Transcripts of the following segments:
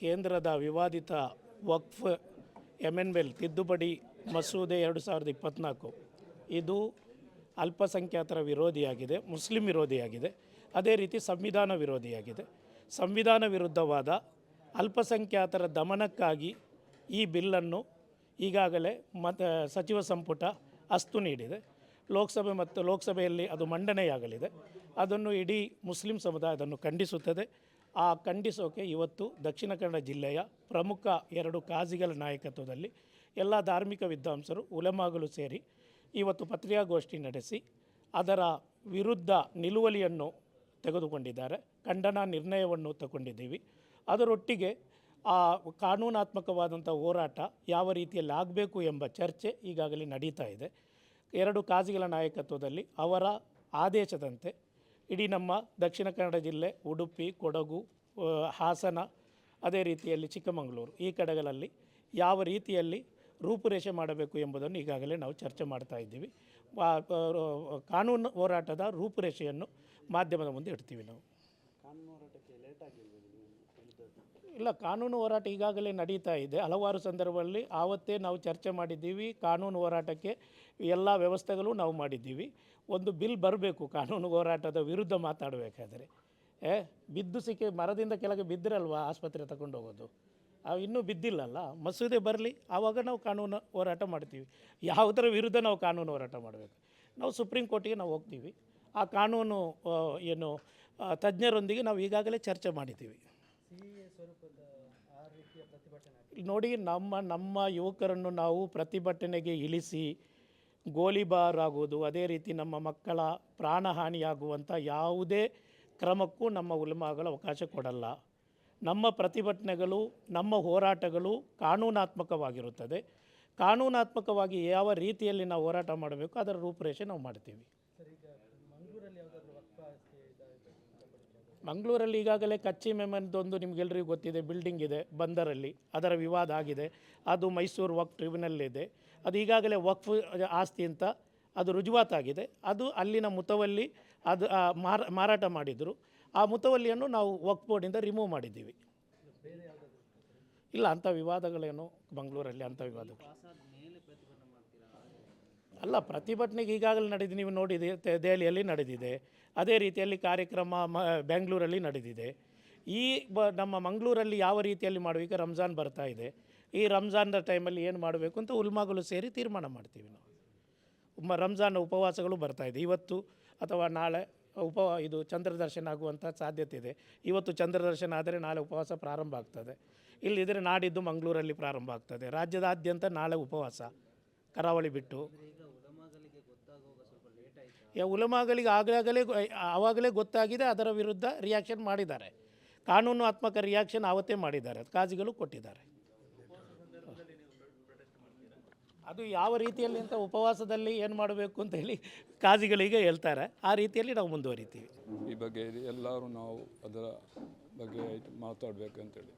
ಕೇಂದ್ರದ ವಿವಾದಿತ ವಕ್ಫ್ M N ತಿದ್ದುಪಡಿ ಮಸೂದೆ ಎರಡು ಸಾವಿರದ ಇಪ್ಪತ್ತ್ನಾಲ್ಕು ಇದು ಅಲ್ಪಸಂಖ್ಯಾತರ ವಿರೋಧಿಯಾಗಿದೆ, ಮುಸ್ಲಿಂ ವಿರೋಧಿಯಾಗಿದೆ. ಅದೇ ರೀತಿ ಸಂವಿಧಾನ ವಿರೋಧಿಯಾಗಿದೆ. ಸಂವಿಧಾನ ವಿರುದ್ಧವಾದ ಅಲ್ಪಸಂಖ್ಯಾತರ ದಮನಕ್ಕಾಗಿ ಈ ಬಿಲ್ಲನ್ನು ಈಗಾಗಲೇ ಮತ, ಸಚಿವ ಸಂಪುಟ ಅಸ್ತು ನೀಡಿದೆ. ಲೋಕಸಭೆ ಮತ್ತು ಲೋಕಸಭೆಯಲ್ಲಿ ಅದು ಮಂಡನೆಯಾಗಲಿದೆ. ಅದನ್ನು ಇಡೀ ಮುಸ್ಲಿಂ ಸಮುದಾಯ ಅದನ್ನು ಖಂಡಿಸುತ್ತದೆ. ಆ ಖಂಡಿಸೋಕೆ ಇವತ್ತು ದಕ್ಷಿಣ ಕನ್ನಡ ಜಿಲ್ಲೆಯ ಪ್ರಮುಖ ಎರಡು ಕಾಜಿಗಳ ನಾಯಕತ್ವದಲ್ಲಿ ಎಲ್ಲ ಧಾರ್ಮಿಕ ವಿದ್ವಾಂಸರು ಉಲೆಮಾಗಲು ಸೇರಿ ಇವತ್ತು ಪತ್ರಿಕಾಗೋಷ್ಠಿ ನಡೆಸಿ ಅದರ ವಿರುದ್ಧ ನಿಲುವಳಿಯನ್ನು ತೆಗೆದುಕೊಂಡಿದ್ದಾರೆ. ಖಂಡನ ನಿರ್ಣಯವನ್ನು ತಗೊಂಡಿದ್ದೀವಿ. ಅದರೊಟ್ಟಿಗೆ ಆ ಕಾನೂನಾತ್ಮಕವಾದಂಥ ಹೋರಾಟ ಯಾವ ರೀತಿಯಲ್ಲಿ ಆಗಬೇಕು ಎಂಬ ಚರ್ಚೆ ಈಗಾಗಲೇ ನಡೀತಾ ಇದೆ. ಎರಡು ಕಾಜಿಗಳ ನಾಯಕತ್ವದಲ್ಲಿ ಅವರ ಆದೇಶದಂತೆ ಇಡೀ ನಮ್ಮ ದಕ್ಷಿಣ ಕನ್ನಡ ಜಿಲ್ಲೆ, ಉಡುಪಿ, ಕೊಡಗು ಹಾಸನ, ಅದೇ ರೀತಿಯಲ್ಲಿ ಚಿಕ್ಕಮಗಳೂರು ಈ ಕಡೆಗಳಲ್ಲಿ ಯಾವ ರೀತಿಯಲ್ಲಿ ರೂಪುರೇಷೆ ಮಾಡಬೇಕು ಎಂಬುದನ್ನು ಈಗಾಗಲೇ ನಾವು ಚರ್ಚೆ ಮಾಡ್ತಾ ಇದ್ದೀವಿ. ಕಾನೂನು ಹೋರಾಟದ ರೂಪುರೇಷೆಯನ್ನು ಮಾಧ್ಯಮದ ಮುಂದೆ ಇಡ್ತೀವಿ ನಾವು. ಇಲ್ಲ, ಕಾನೂನು ಹೋರಾಟ ಈಗಾಗಲೇ ನಡೀತಾ ಇದೆ. ಹಲವಾರು ಸಂದರ್ಭದಲ್ಲಿ ಆವತ್ತೇ ನಾವು ಚರ್ಚೆ ಮಾಡಿದ್ದೀವಿ. ಕಾನೂನು ಹೋರಾಟಕ್ಕೆ ಎಲ್ಲ ವ್ಯವಸ್ಥೆಗಳು ನಾವು ಮಾಡಿದ್ದೀವಿ. ಒಂದು ಬಿಲ್ ಬರಬೇಕು, ಕಾನೂನು ಹೋರಾಟದ ವಿರುದ್ಧ ಮಾತಾಡಬೇಕಾದರೆ. ಏ, ಬಿದ್ದು ಸಿಕ್ಕಿ ಮರದಿಂದ ಕೆಳಗೆ ಬಿದ್ದಿರಲ್ವಾ ಆಸ್ಪತ್ರೆ ತಗೊಂಡು ಹೋಗೋದು? ಅವು ಇನ್ನೂ ಬಿದ್ದಿಲ್ಲಲ್ಲ? ಮಸೂದೆ ಬರಲಿ, ಆವಾಗ ನಾವು ಕಾನೂನು ಹೋರಾಟ ಮಾಡ್ತೀವಿ. ಯಾವುದರ ವಿರುದ್ಧ ನಾವು ಕಾನೂನು ಹೋರಾಟ ಮಾಡಬೇಕು? ನಾವು ಸುಪ್ರೀಂ ಕೋರ್ಟಿಗೆ ನಾವು ಹೋಗ್ತೀವಿ. ಆ ಕಾನೂನು ಏನು ತಜ್ಞರೊಂದಿಗೆ ನಾವು ಈಗಾಗಲೇ ಚರ್ಚೆ ಮಾಡಿದ್ದೀವಿ. ನೋಡಿ, ನಮ್ಮ ನಮ್ಮ ಯುವಕರನ್ನು ನಾವು ಪ್ರತಿಭಟನೆಗೆ ಇಳಿಸಿ ಗೋಲಿಬಾರ್ ಆಗುವುದು ಅದೇ ರೀತಿ ನಮ್ಮ ಮಕ್ಕಳ ಪ್ರಾಣಹಾನಿಯಾಗುವಂಥ ಯಾವುದೇ ಕ್ರಮಕ್ಕೂ ನಮ್ಮ ಉಲ್ಮಾಗಳು ಅವಕಾಶ ಕೊಡಲ್ಲ. ನಮ್ಮ ಪ್ರತಿಭಟನೆಗಳು, ನಮ್ಮ ಹೋರಾಟಗಳು ಕಾನೂನಾತ್ಮಕವಾಗಿರುತ್ತದೆ. ಕಾನೂನಾತ್ಮಕವಾಗಿ ಯಾವ ರೀತಿಯಲ್ಲಿ ನಾವು ಹೋರಾಟ ಮಾಡಬೇಕು, ಅದರ ರೂಪುರೇಷೆ ನಾವು ಮಾಡ್ತೀವಿ. ಮಂಗಳೂರಲ್ಲಿ ಈಗಾಗಲೇ ಕಚ್ಚಿ ಮೆಮನ್ದೊಂದು ನಿಮಗೆಲ್ಲರಿಗೂ ಗೊತ್ತಿದೆ ಬಿಲ್ಡಿಂಗ್ ಇದೆ, ಬಂದರಲ್ಲಿ, ಅದರ ವಿವಾದ ಆಗಿದೆ. ಅದು ಮೈಸೂರು ವಕ್ ಟ್ರಿಬ್ಯುನಲ್ ಇದೆ ಅದು ಈಗಾಗಲೇ ವಕ್ಫ್ ಆಸ್ತಿ ಅಂತ ಅದು ರುಜುವಾತಾಗಿದೆ ಅದು ಅಲ್ಲಿನ ಮುತವಲ್ಲಿ ಅದು ಮಾರಾಟ ಮಾಡಿದರು. ಆ ಮುತವಲ್ಲಿಯನ್ನು ನಾವು ವಕ್ ಬೋರ್ಡಿಂದ ರಿಮೂವ್ ಮಾಡಿದ್ದೀವಿ. ಇಲ್ಲ, ಅಂಥ ವಿವಾದಗಳೇನು ಮಂಗಳೂರಲ್ಲಿ, ಅಂಥ ವಿವಾದಗಳು. ಅಲ್ಲ, ಪ್ರತಿಭಟನೆಗೆ ಈಗಾಗಲೇ ನಡೆದಿದೆ. ನೀವು ನೋಡಿದೆ ದೆಹಲಿಯಲ್ಲಿ ನಡೆದಿದೆ. ಅದೇ ರೀತಿಯಲ್ಲಿ ಕಾರ್ಯಕ್ರಮ ಮ, ಬೆಂಗಳೂರಲ್ಲಿ ನಡೆದಿದೆ. ಈ ಬ, ನಮ್ಮ ಮಂಗಳೂರಲ್ಲಿ ಯಾವ ರೀತಿಯಲ್ಲಿ ಮಾಡುವ ರಂಜಾನ್ ಬರ್ತಾ ಇದೆ. ಈ ರಂಜಾನ್ದ ಟೈಮಲ್ಲಿ ಏನು ಮಾಡಬೇಕು ಅಂತ ಉಲ್ಮಾಗಳು ಸೇರಿ ತೀರ್ಮಾನ ಮಾಡ್ತೀವಿ ನಾವು. ರಂಜಾನ್ ಉಪವಾಸಗಳು ಬರ್ತಾ ಇದೆ. ಇವತ್ತು ಅಥವಾ ನಾಳೆ ಉಪ, ಇದು ಚಂದ್ರದರ್ಶನ ಆಗುವಂಥ ಸಾಧ್ಯತೆ ಇದೆ. ಇವತ್ತು ಚಂದ್ರದರ್ಶನ ಆದರೆ ನಾಳೆ ಉಪವಾಸ ಪ್ರಾರಂಭ ಆಗ್ತದೆ. ಇಲ್ಲಿದ್ದರೆ ನಾಡಿದ್ದು ಮಂಗಳೂರಲ್ಲಿ ಪ್ರಾರಂಭ ಆಗ್ತದೆ. ರಾಜ್ಯದಾದ್ಯಂತ ನಾಳೆ ಉಪವಾಸ, ಕರಾವಳಿ ಬಿಟ್ಟು. ಉಲಮಾಗಳಿಗೆ ಆಗಲಾಗಲೇ ಗೊ- ಆವಾಗಲೇ ಗೊತ್ತಾಗಿದೆ, ಅದರ ವಿರುದ್ಧ ರಿಯಾಕ್ಷನ್ ಮಾಡಿದ್ದಾರೆ. ಕಾನೂನಾತ್ಮಕ ರಿಯಾಕ್ಷನ್ ಆವತ್ತೇ ಮಾಡಿದ್ದಾರೆ ಕಾಜಿಗಳು ಕೊಟ್ಟಿದ್ದಾರೆ. ಅದು ಯಾವ ರೀತಿಯಲ್ಲಿ ಅಂತ ಉಪವಾಸದಲ್ಲಿ ಏನು ಮಾಡಬೇಕು ಅಂತ ಹೇಳಿ ಕಾಜಿಗಳಿಗೆ ಹೇಳ್ತಾರೆ. ಆ ರೀತಿಯಲ್ಲಿ ನಾವು ಮುಂದುವರಿತೀವಿ. ಈ ಬಗ್ಗೆ ಎಲ್ಲರೂ ನಾವು ಅದರ ಬಗ್ಗೆ ಮಾತಾಡಬೇಕು ಅಂತೇಳಿ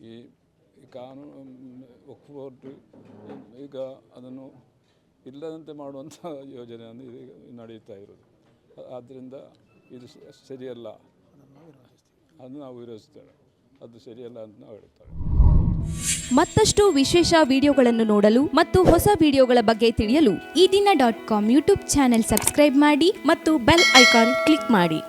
ಈ ಕಾನೂನು ಒಕ್ಕೂಟ ಈಗ ಅದನ್ನು ಇಲ್ಲದಂತೆ ಮಾಡುವಂಥ ಯೋಜನೆಯನ್ನು ಇದೀಗ ನಡೆಯುತ್ತಾ ಇರೋದು. ಆದ್ದರಿಂದ ಇದು ಸರಿಯಲ್ಲ. ಅದನ್ನು ನಾವು ವಿರೋಧಿಸ್ತೇವೆ. ಅದು ಸರಿಯಲ್ಲ ಅಂತ ನಾವು ಹೇಳ್ತೇವೆ ಮತ್ತಷ್ಟು ವಿಶೇಷ ವಿಡಿಯೋಗಳನ್ನು ನೋಡಲು ಮತ್ತು ಹೊಸ ವಿಡಿಯೋಗಳ ಬಗ್ಗೆ ತಿಳಿಯಲು ಈ ದಿನ dot com YouTube channel subscribe ಮಾಡಿ ಮತ್ತು ಬೆಲ್ ಐಕಾನ್ ಕ್ಲಿಕ್ ಮಾಡಿ.